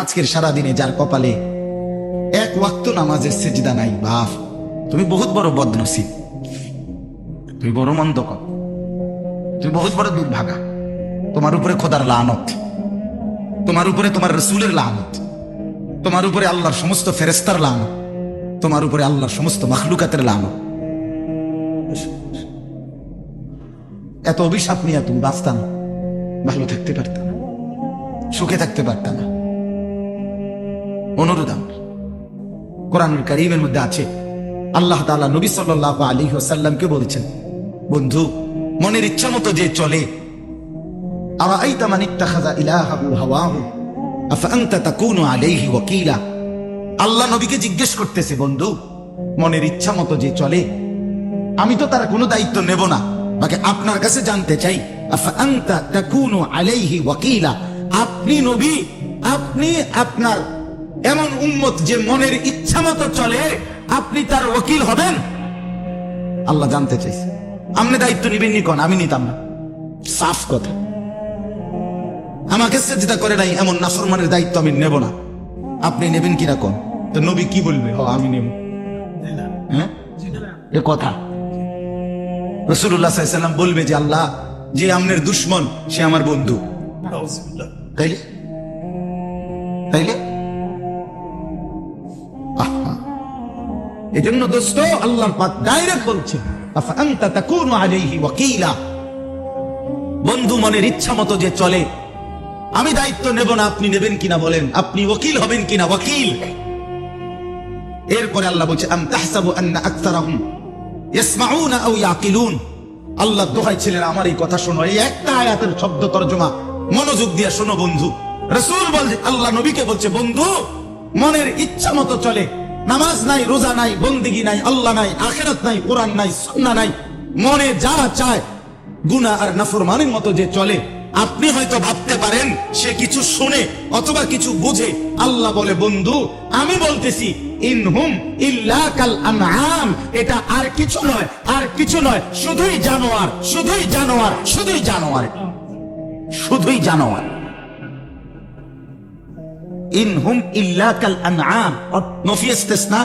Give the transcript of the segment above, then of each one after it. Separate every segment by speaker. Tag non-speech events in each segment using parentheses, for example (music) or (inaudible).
Speaker 1: আজকের সারা দিনে যার কপালে এক ওয়াক্ত নামাজের সেজদা নাই, বাপ। তুমি বহুত বড় বদনসিব। তুমি বড় মন্দ তুমি বহুত বড় দুর্ভাগা তোমার উপরে খোদার লানত। তোমার উপরে তোমার রসুলের লানত। তোমার উপরে আল্লাহর সমস্ত ফেরেস্তার লানত। তোমার উপরে আল্লাহর সমস্ত মাখলুকাতের লানত। এত অভিশাপ নিয়ে তুমি বাঁচতাম ভালো থাকতে পারতাম সুখে থাকতে পারতাম না। অনুরোধ আমার। কোরআনুল কারিমের মধ্যে আছে, আল্লাহ তাআলা নবী সাল্লাল্লাহু আলাইহি ওয়াসাল্লামকে বলেছেন, বন্ধু, মনের ইচ্ছা মতো যে চলে আল্লাহ নবীকে জিজ্ঞেস করতেছে, বন্ধু, মনের ইচ্ছা মতো যে চলে, আমি তো তার কোনো দায়িত্ব নেব না, বাকি আপনার কাছে জানতে চাই আলাইহি আপনি নবী, আপনি আপনার এমন উম্মত যে মনের ইচ্ছা মতো চলে, আপনি তার ওকিল হবেন? আল্লাহ জানতে চাইছে। আপনি দায়িত্ব নিবেন নি কোন? আমি নিতাম না। সাফ কথা। আমাকে সেজদা করে নাই, এমন নাফরমানের দায়িত্ব আমি নেব না। আপনি নেবেন কিনা কোন? তো নবী কি বলবে? ও আমি নেব। হ্যাঁ? এ কথা। রসুল্লাহ সাল্লাম বলবে যে, আল্লাহ, যে আমনের দুশ্মন, সে আমার বন্ধু। তাইলে? তাইলে? এজন্য দোস্ত আল্লাহর পাক ডাইরেক্ট বলছে আফআনতা তাকুনু আলাইহি ওয়াকিলা? বন্ধু মনের ইচ্ছা মতো যে চলে, আমি দায়িত্ব নেব না আপনি নেবেন কিনা বলেন, আপনি ওকিল হবেন কিনা ওকিল? এরপরে আল্লাহ বলছে আল্লাহ দোহাই ছিলেন আমার এই কথা শোনো, এই একটা আয়াতের শব্দ তর্জমা, মনোযোগ দিয়ে শোনো বন্ধু। রসুল বলছে আল্লাহ নবীকে বলছে, বন্ধু, মনের ইচ্ছা মতো চলে নামাজ নাই, রোজা নাই, বন্দিগি নাই, আল্লাহ নাই, আখেরাত নাই, কোরআন নাই সন্না নাই, মনে যা চায়, গুনাহ আর নাফরমানের মতো যে চলে, আপনি হয়তো ভাবতে পারেন, সে কিছু শুনে অথবা কিছু বুঝে, আল্লাহ বলে, বন্ধু, আমি বলতেছি, ইনহুম ইল্লা কাল আনআম, এটা আর কিছু নয়, আর কিছু নয়, শুধুই জানোয়ার শুধুই জানোয়ার শুধুই জানোয়ার শুধুই জানোয়ার। ইল্লা কাল আনআম। নফি ইস্তিসনা,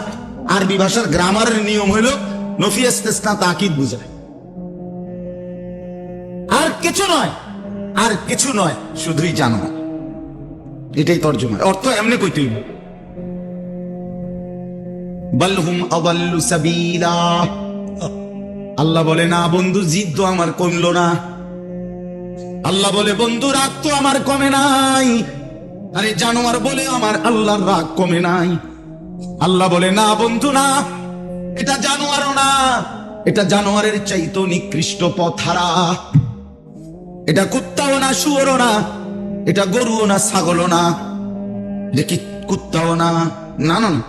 Speaker 1: আরবি ভাষার গ্রামারের নিয়ম হলো নফি ইস্তিসনা তাকিদ বুঝায়। আর কিছু নয়, আর কিছু নয়, শুধুই জানোয়ার এটাই তর্জমা, অর্থ এমনি কইতেই না বালহুম আদাল্লু সাবিলা। আল্লাহ বলে, না বন্ধু, জিদ তো আমার কমলো না। আল্লাহ বলে, বন্ধু, রাত তো আমার কমে নাই। আরে জানোয়ার বলে আমার আল্লাহর রাগ কমে নাই। আল্লাহ বলে, না বন্ধু, না। এটা জানোয়ারও না। এটা জানোয়ারের চাইতো নিকৃষ্ট পথারা এটা কুত্তাও না, শুয়োরও না। এটা গরুও না, ছাগলও না। দেখি, কুত্তাও না না না।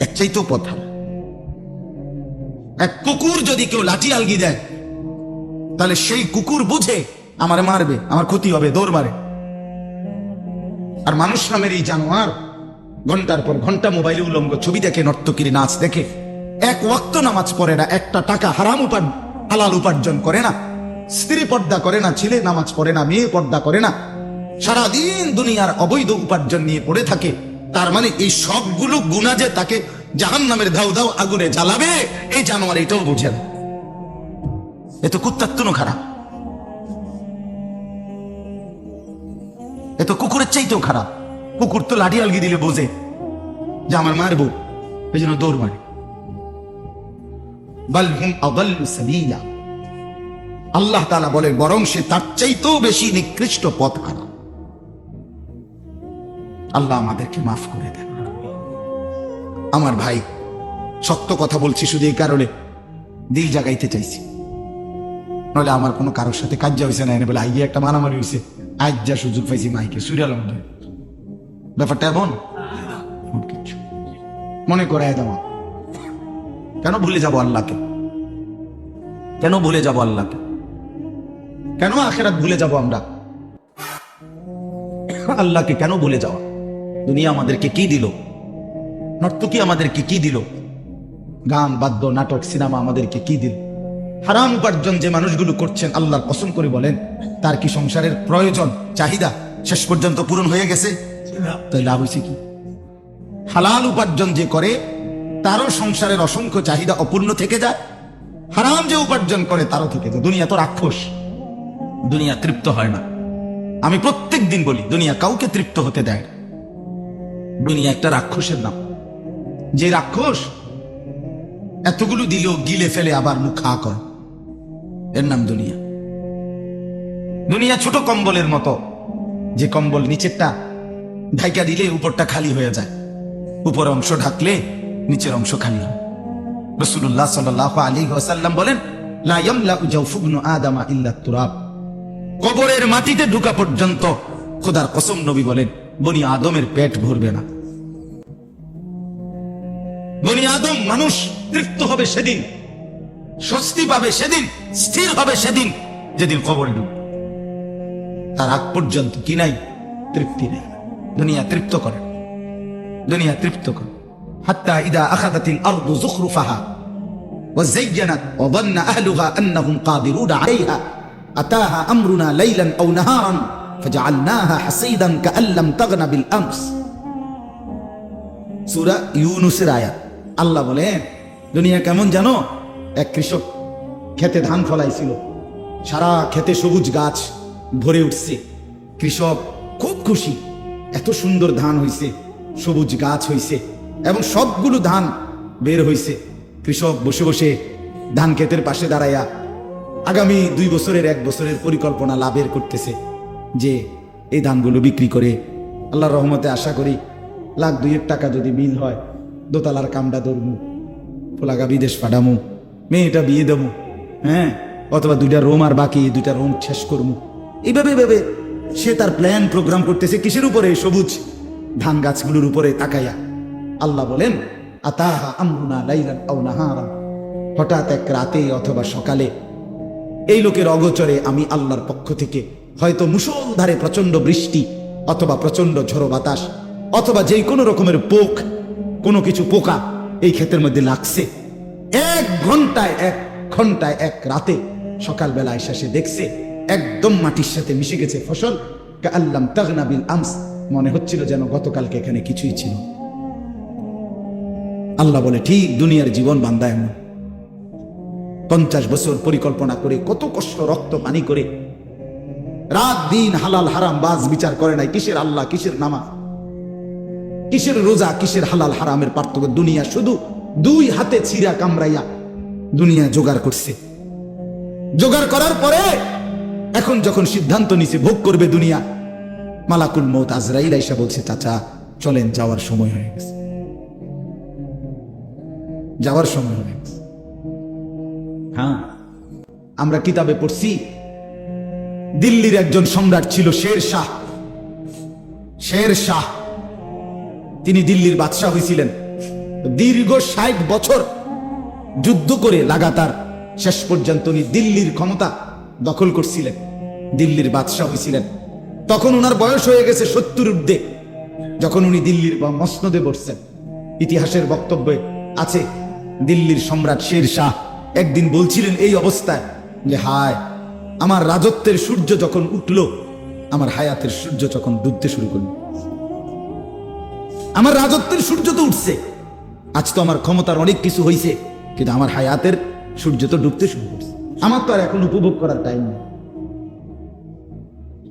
Speaker 1: এক চাইতো পথা এক কুকুর যদি কেউ লাঠি আলগি দেয়, তাহলে সেই কুকুর বুঝে আমার মারবে, আমার ক্ষতি হবে, দৌড় মারে। আর মানুষ নামের এই জানোয়ার ঘণ্টার পর ঘণ্টা মোবাইলে উলঙ্গ ছবি দেখে, নর্তকির নাচ দেখে। এক ওয়াক্ত নামাজ পড়ে না, একটা টাকা হারাম উপার, হালাল উপার্জন করে না। স্ত্রী পর্দা করে না, ছেলে নামাজ পড়ে না, মেয়ে পর্দা করে না। সারাদিন দুনিয়ার অবৈধ উপার্জন নিয়ে পড়ে থাকে। তার মানে এই সবগুলো গুণা যে তাকে জাহান নামের ধাউ ধাউ আগুনে জ্বালাবে, এই জানোয়ার এটাও বোঝে না। এ তো কুত্তার খারাপ। এ তো কুকুরের চাইতেও খারাপ। কুকুর তো লাঠি আলগি দিলে বোঝে যে আমার মারবো এই জন্য দৌড় মারে। আল্লাহ তাআলা বলে বরং সে তার চাইতেও বেশি নিকৃষ্ট পথ হারা আল্লাহ আমাদেরকে মাফ করে দেন। আমার ভাই, সত্য কথা বলছি শুধু এই কারণে দিল জাগাইতে চাইছি। নলে আমার কোনো কারোর সাথে কাজ হয়েছে না, এনে বলে, আইয়ে, একটা মারামারি হয়েছে আজ যা সুযোগ পাইছি মাইকে সুরিয়াল মধ্যে ব্যাপারটা এমন? মনে করে দেওয়া কেন ভুলে যাব আল্লাহকে? কেন ভুলে যাব আল্লাহকে? কেন আখেরাত ভুলে যাব আমরা? আল্লাহকে কেন ভুলে যাওয়া? দুনিয়া আমাদেরকে কি দিল? নর্তকী আমাদেরকে কি দিল? গান, বাদ্য, নাটক, সিনেমা আমাদেরকে কি দিল? হারাম উপার্জন যে মানুষগুলো করছেন আল্লাহর কসম করে বলেন তার কি সংসারের প্রয়োজন চাহিদা শেষ পর্যন্ত পূরণ হয়ে গেছে? তাই লাভ হয়েছে কি? হালাল উপার্জন যে করে তারও সংসারের অসংখ্য চাহিদা অপূর্ণ থেকে যায়। হারাম যে উপার্জন করে তারও থেকে যায়। দুনিয়া তো রাক্ষস। দুনিয়া তৃপ্ত হয় না। আমি প্রত্যেক দিন বলি দুনিয়া কাউকে তৃপ্ত হতে দেয় না। দুনিয়া একটা রাক্ষসের নাম। যে রাক্ষস এতগুলো দিলেও গিলে ফেলে আবার মুখ খা করে। এর নাম দুনিয়া। দুনিয়া ছোট কম্বলের মতো। যে কম্বল নিচেরটা ঢাইকা দিলে উপরটা খালি হয়ে যায়। উপর অংশ ঢাকলে নিচের অংশ খালি হয়। রসুল্লাহ সাল্লাহ আলী ওয়াসাল্লাম বলেন কবরের মাটিতে ঢুকা পর্যন্ত খোদার কসম নবী বলেন, বনি আদমের পেট ভরবে না। বনি আদম মানুষ তৃপ্ত হবে সেদিন। স্বস্তি পাবে সেদিন স্থির হবে সেদিন যেদিন কবরে ঢুকবে তার আগ পর্যন্ত কি নাই তৃপ্তি নেই দুনিয়া তৃপ্ত করে দুনিয়া তৃপ্ত করে হাত্তা ইদা আখাদাতিল আরদু যুখরুফাহা وزينت وظن أهلها أنهم قادرون عليها أتاها أمرنا ليلا أو نهارا فجعلناها حصيدا كأن لم تغن بالأمس সুরা ইউনুসের আয়াত আল্লাহ বলেন দুনিয়া কেমন জানো এক কৃষক খেতে ধান ফলাইছিল। সারা খেতে সবুজ গাছ ভরে উঠছে। কৃষক খুব খুশি। এত সুন্দর ধান হইছে, সবুজ গাছ হইছে এবং সবগুলো ধান বের হইছে। কৃষক বসে বসে ধান ক্ষেতের পাশে দাঁড়াইয়া আগামী দুই বছরের, এক বছরের পরিকল্পনা লাভের করতেছে যে এই ধানগুলো বিক্রি করে আল্লাহর রহমতে আশা করি লাখ দুইয়ের টাকা যদি মিল হয়, দোতলার কামটা ধরমু ফোলাগা বিদেশ পাঠামু। মেয়েটা বিয়ে দেবো হ্যাঁ? অথবা দুইটা রোম আর বাকি, দুইটা রোম শেষ করব। এইভাবে ভেবে সে তার প্ল্যান প্রোগ্রাম করতেছে কিসের উপরে? সবুজ ধান গাছগুলোর উপরে তাকাইয়া। আল্লাহ বলেন, আতাহা আমরুনা লাইলান আও নাহারা। হঠাৎ এক রাতে অথবা সকালে এই লোকের অগোচরে আমি আল্লাহর পক্ষ থেকে হয়তো মুষলধারে প্রচণ্ড বৃষ্টি অথবা প্রচণ্ড ঝড়ো বাতাস অথবা যেই কোনো রকমের পোক, কোনো কিছু পোকা এই ক্ষেতের মধ্যে লাগছে। এক ঘন্টায় এক ঘন্টায়, এক রাতে সকালবেলা এসে সে দেখছে একদম মাটির সাথে মিশে গেছে ফসল। আল্লাম তাগনা বিল আমস। মনে হচ্ছিল যেন গতকালকে এখানে কিছুই ছিল আল্লাহ বলে, ঠিক, দুনিয়ার জীবন বান্দা এমন। পঞ্চাশ বছর পরিকল্পনা করে, কত কষ্ট রক্ত পানি করে, রাত দিন হালাল হারাম বাজ বিচার করে নাই, কিসের আল্লাহ, কিসের নামা? কিসের রোজা, কিসের হালাল হারামের পার্থক্য? দুনিয়া শুধু দুই হাতে ছিঁড়া কামড়াইয়া দুনিয়া জোগাড় করছে। জোগাড় করার পরে এখন যখন সিদ্ধান্ত নিছে ভোগ করবে দুনিয়া মালাকুল মৌত আজরাইল আইসা বলছে চাচা চলেন যাওয়ার সময় হয়ে গেছে। যাওয়ার সময় হয়ে গেছে। হ্যাঁ। আমরা কিতাবে পড়ছি দিল্লির একজন সম্রাট ছিল শের শাহ। শের শাহ। তিনি দিল্লির বাদশাহ হয়েছিলেন দীর্ঘ ষাট বছর যুদ্ধ করে লাগাতার শেষ পর্যন্ত উনি দিল্লির ক্ষমতা দখল করছিলেন, দিল্লির বাদশাহ হয়েছিলেন। তখন ওনার বয়স হয়ে গেছে সত্তর ঊর্ধ্বে, যখন উনি দিল্লির বা মসনদে বসছেন। ইতিহাসের বক্তব্যে আছে, দিল্লির সম্রাট শের শাহ একদিন বলছিলেন এই অবস্থায় যে, হায়, আমার রাজত্বের সূর্য যখন উঠল, আমার হায়াতের সূর্য যখন ডুবতে শুরু করল। আমার রাজত্বের সূর্য তো উঠছে আজ তো আমার ক্ষমতার অনেক কিছু হয়েছে কিন্তু আমার হায়াতের সূর্য তো ডুবতে শুরু করছে। আমার তো আর এখন উপভোগ করার টাইম নেই।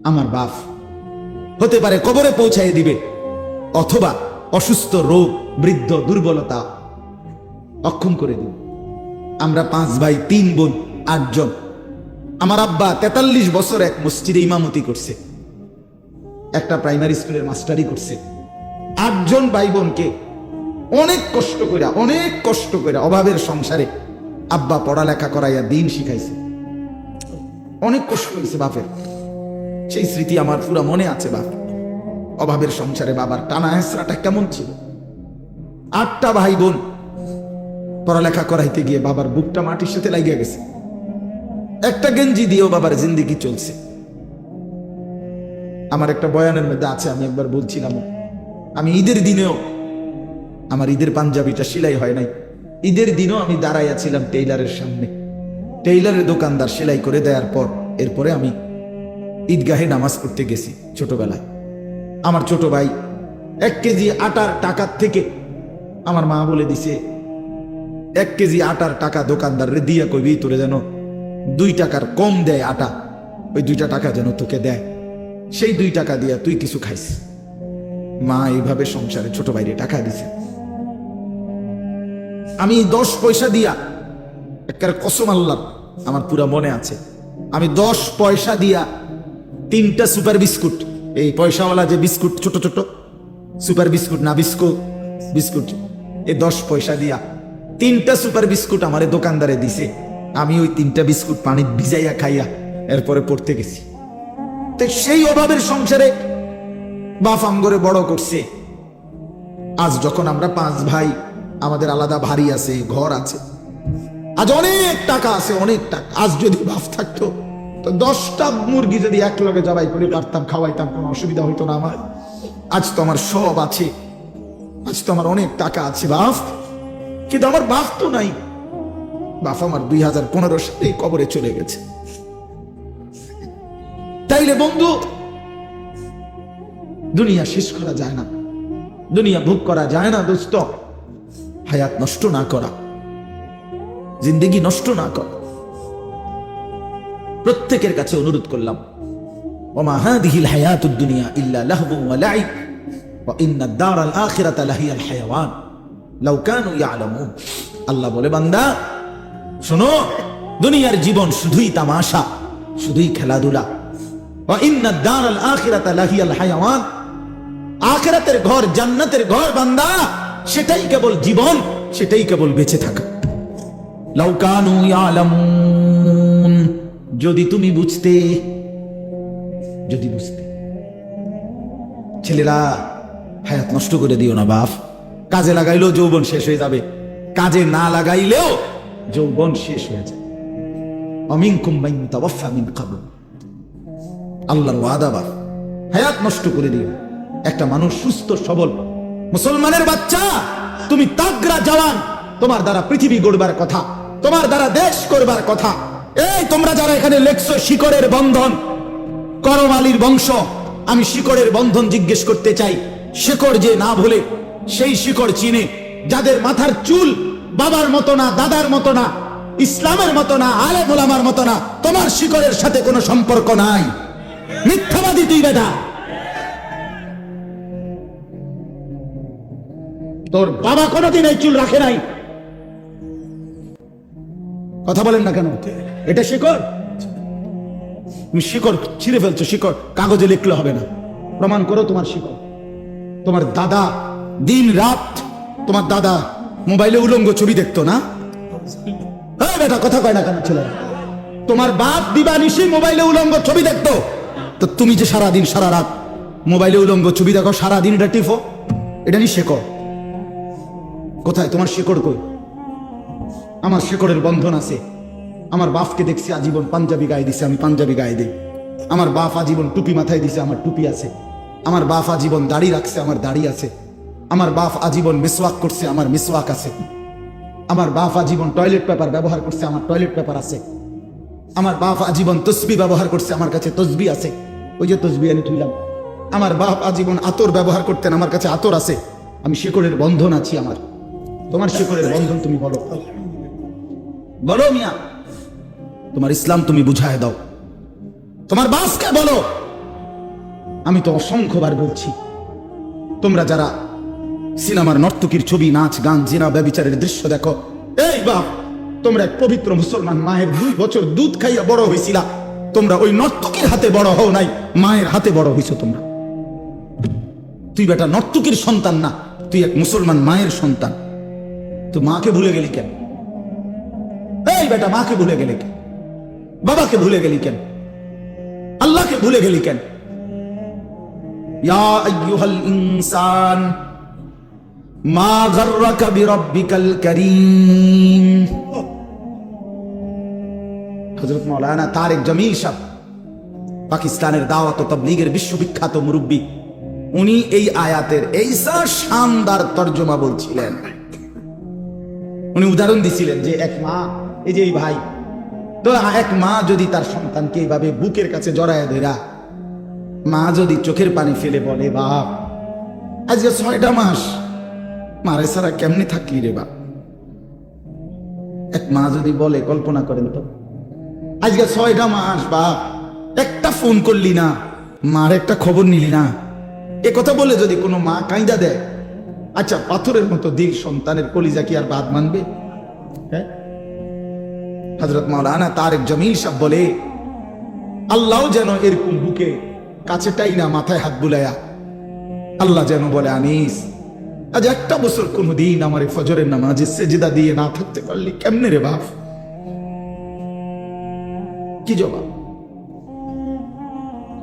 Speaker 1: আমার বাপ হতে পারে কবরে পৌঁছাই দিবে, অথবা অসুস্থ, রোগ, বৃদ্ধ, দুর্বলতা অক্ষম করে দিবে। আমরা পাঁচ ভাই, তিন বোন আটজন আমার আব্বা তেতাল্লিশ বছর এক মসজিদে ইমামতি করছে। একটা প্রাইমারি স্কুলের মাস্টারি করছে। আটজন ভাই বোনকে অনেক কষ্ট করে অনেক কষ্ট করে অভাবের সংসারে আব্বা পড়ালেখা করাইয়া দিন শিখাইছে। অনেক কষ্ট হয়েছে বাপের। সেই স্মৃতি আমার পুরো মনে আছে বাপ। অভাবের সংসারে বাবার টানা হেসরাটা কেমন ছিল। আটটা ভাই বোন পড়ালেখা করাইতে গিয়ে বাবার বুকটা মাটির সাথে লাগিয়ে গেছে। একটা গেঞ্জি দিয়েও বাবার জিন্দিগি চলছে। আমার একটা বয়ানের মধ্যে আছে, আমি একবার বলছিলাম, আমি ঈদের দিনেও আমার ঈদের পাঞ্জাবিটা সেলাই হয় নাই। ঈদের দিনও আমি দাঁড়াইয়া ছিলাম টেইলারের সামনে। টেইলারের দোকানদার সেলাই করে দেওয়ার পর, এরপরে আমি ঈদগাহে নামাজ পড়তে গেছি ছোটবেলায়। আমার ছোট ভাই এক কেজি আটার টাকার থেকে আমার মা বলে দিছে, এক কেজি আটার টাকা দোকানদারে দিয়া কইবি, তোরে যেন দুই টাকার কম দেয় আটা। ওই দুইটা টাকা যেন তোকে দেয়। সেই দুই টাকা দিয়া তুই কিছু খাইস। মা এইভাবে সংসারে ছোট বাইরে টাকা দিছে। আমি দশ পয়সা দিয়া একটা কসম আল্লাহ, আমার পুরা মনে আছে। আমি দশ পয়সা দিয়া তিনটা সুপার বিস্কুট, এই পয়সাওয়ালা যে বিস্কুট ছোট ছোট, সুপার বিস্কুট না, বিস্কুট বিস্কুট, এ দশ পয়সা দিয়া তিনটা সুপার বিস্কুট আমারে দোকানদারে দিছে। আমি ওই তিনটা বিস্কুট পানি ভিজাইয়া খাইয়া এরপরে পড়তে গেছি। তো সেই অভাবের সংসারে বাপ আমগরে বড় করছে। আজ যখন আমরা পাঁচ ভাই আমাদের আলাদা ভারী আছে, ঘর আছে। আজ অনেক টাকা আছে, অনেক টাকা। আজ যদি বাপ থাকতো, তো দশটা মুরগি যদি এক লগে জবাই করে পারতাম, খাওয়াইতাম, কোনো অসুবিধা হইতো না আমার। আজ তো আমার সব আছে। আজ তো আমার অনেক টাকা আছে বাপ কিন্তু আমার বাপ তো নাই। বাপ আমার দুই হাজার পনেরো সালে কবরে চলে গেছে। তাইলে বন্ধু, দুনিয়া শেষ করা যায় না। দুনিয়া ভোগ করা যায় না, দোস্ত। হায়াত নষ্ট না করা, জিন্দগি নষ্ট না করা। প্রত্যেকের কাছে অনুরোধ করলাম, ওমা হাদিহিল হায়াতুদ দুনিয়া ইল্লা লাহবু ওয়া লাইব, ওয়া ইন্নাদ দারাল আখিরাতা লাহিয়াল হায়াওয়ান, লাউ কানু ইয়ালামুন। আল্লাহ বলে, বান্দা, শোনো, দুনিয়ার জীবন শুধুই তামাশা, শুধুই খেলাধুলা। ওয়া ইন্নাদ দারাল আখিরাতা লাহিয়াল হায়াওয়ান, আখেরাতের ঘর জান্নাতের ঘর, বান্দা। সেটাই কেবল জীবন, সেটাই কেবল বেঁচে থাকা। লাউকানু ইয়ালামুন, যদি তুমি বুঝতে, যদি বুঝতে। ছেলেরা, হায়াত নষ্ট করে দিও না, বাপ। কাজে লাগাইলেও যৌবন শেষ হয়ে যাবে। কাজে না লাগাইলেও যৌবন শেষ হয়ে যায় অমিনকুম মাইন তাওয়াফা মিন কাবল আল্লাহর ওয়াদা, বাপ। হায়াত নষ্ট করে দিও। একটা মানুষ সুস্থ, সবল মুসলমানের বাচ্চা, তুমি তাগরা জওয়ান, তোমার দ্বারা পৃথিবী গড়বার কথা, তোমার দ্বারা দেশ করবার কথা। এই তোমরা যারা এখানে লেখছো শিকড়ের বন্ধন, করম বংশ, আমি শিকড়ের বন্ধন জিজ্ঞেস করতে চাই, শিকড় যে না ভুলে, সেই শিকড় চিনে, যাদের মাথার চুল বাবার মতো না, দাদার মতো না, ইসলামের মতো না আলে গোলামার মতো না, তোমার শিকড়ের সাথে কোনো সম্পর্ক নাই। মিথ্যাবাদী তুই বেদা তোর বাবা কোনোদিন এই চুল রাখে নাই। কথা বলেন না কেন? এটা শিকড়? তুমি শিকড় ছিঁড়ে ফেলছো, শিকড়। কাগজে লিখলে হবে না। প্রমাণ করো তোমার শিকড়। তোমার দাদা দিন রাত তোমার দাদা মোবাইলে উলঙ্গ ছবি দেখতো না? বেটা, কথা কয় না কেন ছেলে তোমার বাপ দিবা নিশি মোবাইলে উলঙ্গ ছবি দেখতো। তো তুমি যে সারা দিন সারা রাত মোবাইলে উলঙ্গ ছবি দেখো সারা দিন এটা টিফো এটা নি শেখো। কোথায়? তোমার শিকড় কই? আমার শিকড়ের বন্ধন আছে। আমার বাপকে দেখছি আজীবন পাঞ্জাবি গায়ে দিছে, আমি পাঞ্জাবি গায়ে দিই। আমার বাপ আজীবন টুপি মাথায় দিছে, আমার টুপি আছে। আমার বাপ আজীবন দাড়ি রাখছে, আমার দাড়ি আছে। আমার বাপ আজীবন মিসওয়াক করছে, আমার মিসওয়াক আছে। আমার বাপ আজীবন টয়লেট পেপার ব্যবহার করছে, আমার টয়লেট পেপার আছে। আমার বাপ আজীবন তসবি ব্যবহার করছে, আমার কাছে তসবি আছে। ওই যে তসবি আমি তুইলাম আমার বাপ আজীবন আতর ব্যবহার করতেন, আমার কাছে আতর আছে। আমি শিকড়ের বন্ধন আছি আমার। তোমার শিকড়ের বন্ধন তুমি বলো। বলো মিয়া, তোমার ইসলাম তুমি বুঝায় দাও। তোমার বাসকে বলো। আমি তো অসংখ্যবার বলছি, তোমরা যারা সিনেমার নর্তকীর ছবি, নাচ, গান, জিনা, ব্যবিচারের দৃশ্য দেখো, এই বাপ, তোমরা এক পবিত্র মুসলমান মায়ের দুই বছর দুধ খাইয়া বড় হয়েছিলা তোমরা ওই নর্তকীর হাতে বড় হও নাই, মায়ের হাতে বড় হইছো তোমরা। তুই বেটা নর্তকীর সন্তান না, তুই এক মুসলমান মায়ের সন্তান। তুই মাকে ভুলে গেলি কেন? এই বেটা, মাকে ভুলে গেলি কেন? বাবাকে ভুলে গেলি কেন? আল্লাহকে ভুলে গেলি কেন? ইনসান, মা গাররাকা বিরাব্বিকাল কারীম। হযরত মাওলানা তারেক জামিল সাহেব, পাকিস্তানের দাওয়াত তাবলীগের বিশ্ববিখ্যাত মুরব্বী, উনি এই আয়াতের এই শানদার তর্জমা বলছিলেন। উনি উদাহরণ দিছিলেন যে এক মা, এই যে এই ভাই তো এক মা যদি তার সন্তানকে এইভাবে বুকের কাছে জড়ায় ধরা মা যদি চোখের পানি ফেলে বলে, বাপ, আজকে ছয়টা মাস, মারে সারা কেমনি থাকলি রে বাপ? এক মা যদি বলে, কল্পনা করেন তো, আজকে ছয়টা মাস, বাপ, একটা ফোন করলি না, মার একটা খবর নিলি না, এ কথা বলে যদি কোনো মা কাঁদা দেয় আচ্ছা পাথরের মতো দিল সন্তানের কলিজা কি আর বাদ মানবে? হ্যাঁ? হজরত মাওলানা তারেক জমিল সাহ বলে আল্লাহ যেন এরকম বুকে কাছেটাই না মাথায় হাত বুলায়া, আল্লাহ যেন বলে, আনিস, আজ একটা বছর কোনো দিন আমার এই ফজরের নামাজে সেজিদা দিয়ে না থাকতে পারলি কেমনে রে বাপ? কি জবাব?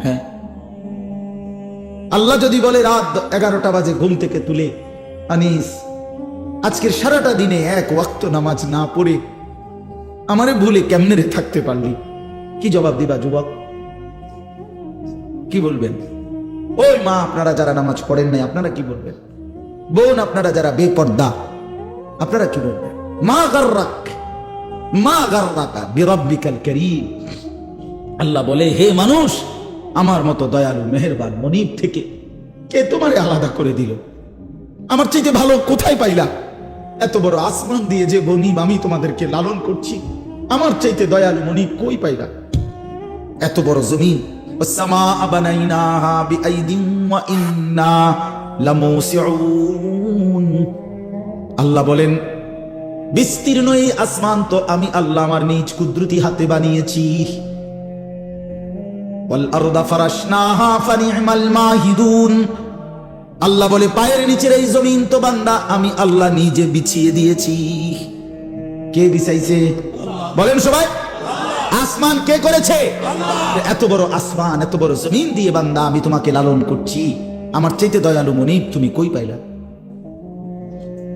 Speaker 1: হ্যাঁ? আল্লাহ যদি বলে, রাত এগারোটা বাজে ঘুম থেকে তুলে আনিস আজকের সারাটা দিনে এক ওয়াক্ত নামাজ না পড়ে আমারে ভুলে কেমনে রে থাকতে পারলি? কি জবাব দিবা, যুবক? কি বলবেন? ওই মা, আপনারা যারা নামাজ পড়েন নাই, আপনারা কি বলবেন? বোন, আপনারা যারা বেপর্দা, আপনারা কি বলবেন? মা গার্রাক, মা গার্রাকা বিরব্বিকাল করিম। আল্লাহ বলে, হে মানুষ, আমার মতো দয়ালু, মেহেরবান, মনিব থেকে কে তোমারে আলাদা করে দিল? আমার চাইতে ভালো কোথায় পাইলা এত বড় আসমান দিয়ে যে বনিব আমি তোমাদেরকে লালন করছি আমার চাইতে দয়ালু মনিব কই পাইলা এত বড় জমিন والسماء بنيناها بأيد وإنا لموسعون আল্লাহ বলেন বিস্তীর্ণ এই আসমান তো আমি আল্লাহ আমার নিজ কুদরতি হাতে বানিয়েছি والأرض فرشناها فنعم الماهدون আল্লাহ বলে, পায়ের নিচের এই জমিন তো বান্দা, আমি আল্লাহ নিজে বিছিয়ে দিয়েছি। কে বিছাইছে? বলেন সবাই। আসমান কে করেছে? এত বড় আসমান, এত বড় জমিন দিয়ে বান্দা, আমি তোমাকে লালন করছি। আমার চাইতে দয়ালু মনিব, তুমি কই পাইলা?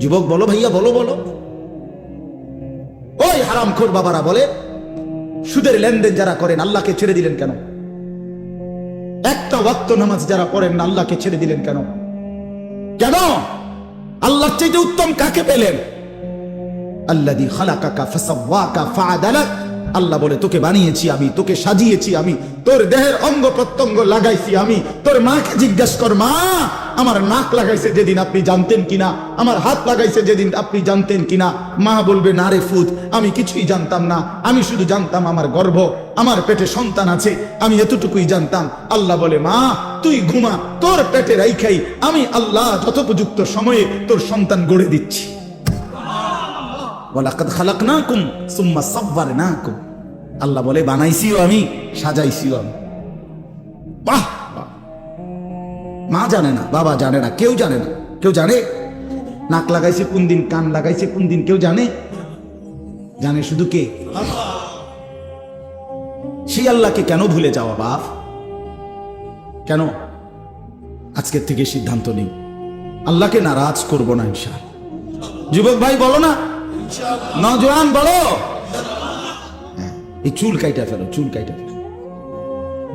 Speaker 1: যুবক, বলো ভাইয়া, বলো বলো। ওই হারামখোর বাবারা বলে, সুদের লেনদেন যারা করেন, আল্লাহকে ছেড়ে দিলেন কেন? একটা ওয়াক্ত নামাজ যারা পড়েন না আল্লাহকে ছেড়ে দিলেন কেন? কেন আল্লাহর চাইতে উত্তম কাকে পেলেন আল্লাদি খালাকাকা ফাসাওয়াকা ফাআদালাক আল্লাহ বলে তোকে বানিয়েছি আমি তোকে সাজিয়েছি আমি তোর দেহের অঙ্গ প্রত্যঙ্গ লাগাইছি আমি তোর মাকে জিজ্ঞেস কর মা আমার নাক লাগাইছে যেদিন আপনি জানতেন কিনা আমার হাত লাগাইছে যেদিন আপনি জানতেন কিনা। মা বলবে না রে ফুত আমি কিছুই জানতাম না আমি শুধু জানতাম আমার গর্ভ আমার পেটে সন্তান আছে আমি এতটুকুই জানতাম। আল্লাহ বলে মা তুই ঘুমা তোর পেটে রাইখাই আমি আল্লাহ যথোপযুক্ত সময়ে তোর সন্তান গড়ে দিচ্ছি। ওয়ালাকাদ খালাকনাকুম সুম্মা সাব্বারনাকুম। আল্লাহ বলে, বানাইছিও আমি, সাজাইছিও আমি। বাহ। মা জানে না, বাবা জানে না, কেউ জানে না। কেউ জানে নাক লাগাইছে কোন দিন, কান লাগাইছে কোন দিন, কেউ জানে? জানে শুধু কে? সেই আল্লাহকে কেন ভুলে যাওয়া, বাপ? কেন? আজকের থেকে সিদ্ধান্ত নেই আল্লাহকে নারাজ করব না ইনশাল যুবক ভাই, বলো না? নজওয়ান বলো। এই চুল কাইটা ফেলো, চুল কাইটা। ফেলো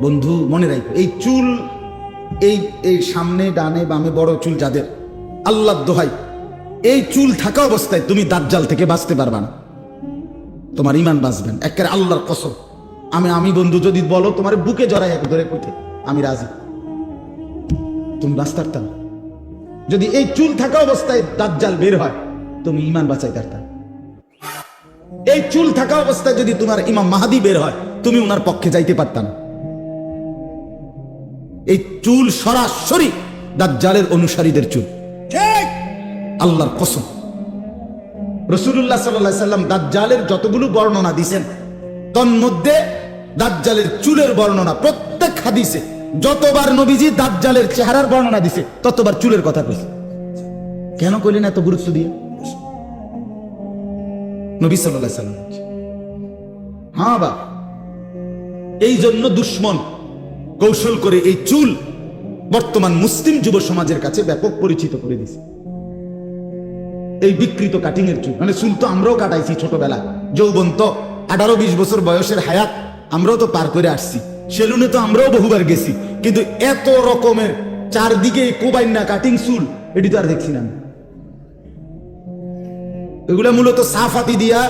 Speaker 1: বন্ধু, মনে রাখো, এই চুল, এই এই সামনে, ডানে, বামে বড় চুল যাদের আল্লাহ দোহাই, এই চুল থাকা অবস্থায় তুমি দাজ্জাল থেকে বাঁচতে পারবা না। তোমার ইমান বাঁচবেন একের আল্লাহর কসম। আমি আমি বন্ধু, যদি বলো, তোমার বুকে জড়াই এক ধরে কোথে আমি রাজি। তুমি বাঁচতে পারতাম যদি এই চুল থাকা অবস্থায় দাজ্জাল বের হয়, তুমি ইমান বাঁচাই পারতাম এই চুল থাকা অবস্থায় যদি তোমার ইমাম মাহাদি বের হয় তুমি ওনার পক্ষে যাইতে পারতাম এই চুল সরাসরি দাজ্জালের অনুসারীদের চুল। ঠিক। আল্লাহর কসম। রসুল্লাহ সাল্লাহ সাল্লাম দাজ্জালের যতগুলো বর্ণনা দিছেন তন্মধ্যে দাজ্জালের চুলের বর্ণনা প্রত্যেক হাদিসে যতবার নবীজি দাজ্জালের চেহারার বর্ণনা দিছে ততবার চুলের কথা কইছে। কেন কইলেন এত গুরুত্ব দিয়ে? নবী সাল্লাহ সাল্লাম হ্যাঁ বা এই জন্য দুশ্মন কৌশল করে এই চুল বর্তমান মুসলিম যুব সমাজের কাছে ব্যাপক পরিচিত করে দিছে এই বিকৃত কাটিং এর চুল মানে চুল তো আমরাও কাটাইছি ছোটবেলা, যৌবন তো আঠারো বিশ বছর বয়সের হায়াত, আমরাও তো পার করে আসছি, সেলুনে তো আমরাও বহুবার গেছি, কিন্তু এত রকমের চারদিকে কোবাইন্না কাটিং চুল, এটি তো আর দেখছি না আমি। এগুলা মূলত সাফাতি দিয়া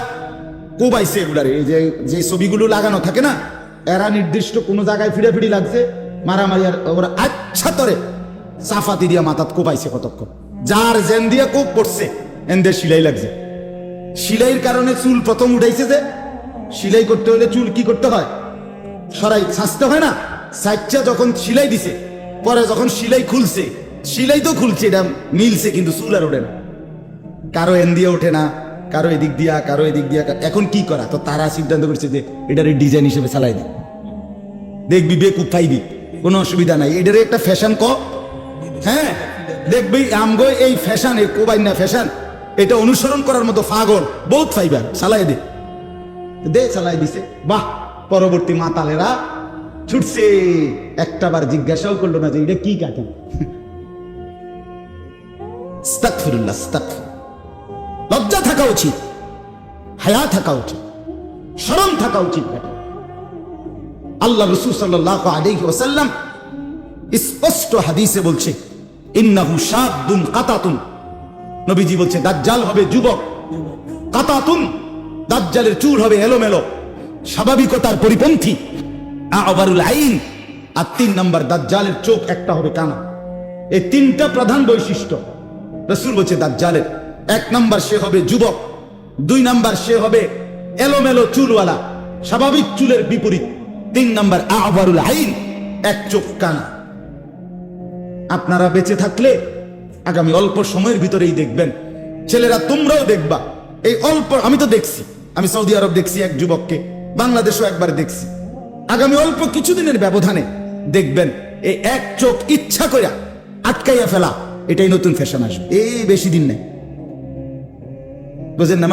Speaker 1: কোবাইছে এগুলার। এই যে যে ছবিগুলো লাগানো থাকে না, এরা নির্দিষ্ট কোনো জায়গায় ফিরি লাগছে, মারামারি আর ওরা আচ্ছা তরে সাফাতি দিয়া মাথাত কোবাইছে কতক্ষণ। যার জেন দিয়া কোপ পড়ছে এনদে সিলাই লাগছে। সিলাইয়ের কারণে চুল প্রথম উঠাইছে যে, সিলাই করতে হলে চুল কি করতে হয়? সরাই ছাঁচতে হয় না? সাইডটা যখন সিলাই দিছে, পরে যখন সিলাই খুলছে, সিলাই তো খুলছে, এটা মিলছে কিন্তু চুল আর ওঠে না। কারও এন দিয়ে ওঠে না কারও এদিক দিয়া কারও এদিক দিয়া এখন কি করা? তো তারা সিদ্ধান্ত করছে যে এটার ডিজাইন হিসেবে চালাই দি দেখবি বেকুব পাইবি কোনো অসুবিধা নাই। এটার একটা ফ্যাশন ক। হ্যাঁ দেখবি আমগো এই ফ্যাশন এই কোবাই না ফ্যাশন এটা অনুসরণ করার মতো পাগল বহুত ফাইবার চালাই দে। দে চালাই দিছে। বাহ পরবর্তী মাতালেরা ছুটছে। একটা বার জিজ্ঞাসাও করল না যে এটা কি কাটে আস্তাগফিরুল্লাহ, (laughs) আস্তাগফির। লজ্জা থাকা উচিত, হায়া থাকা উচিত, শরম থাকা উচিত। আল্লাহ রসুল সাল্লাহ আলাইহি ওয়াসাল্লাম স্পষ্ট হাদিসে বলছে, ইন্নাহু শাদ্দুন কাতাতুন। নবীজি বলছে, দাজ্জাল হবে যুবক, কাতাতুন, দাজ্জালের চুল হবে এলোমেলো, স্বাভাবিকতার পরিপন্থী। আবারুল আইন। আর তিন নাম্বার, দাজ্জালের চোখ একটা হবে কানা। এই তিনটা প্রধান বৈশিষ্ট্য। রসুল বলছে, দাজ্জালের এক নাম্বার সে হবে যুবক, দুই নাম্বার সে হবে এলোমেলো চুলওয়ালা, স্বাভাবিক চুলের বিপরীত, তিন নাম্বার আবারুল আইন, এক চোখ কানা। আপনারা বেঁচে থাকলে আগামী অল্প সময়ের ভিতরেই দেখবেন। ছেলেরা তোমরাও দেখবা। এই অল্প, আমি তো দেখছি। আমি সৌদি আরব দেখছি এক যুবককে, বাংলাদেশও একবার দেখছি। আগামী অল্প কিছুদিনের ব্যবধানে দেখবেন, এই এক চোখ ইচ্ছা করে আটকাইয়া ফেলা, এটাই নতুন ফ্যাশন আসবে। এই বেশি দিন নেই। বুঝেন না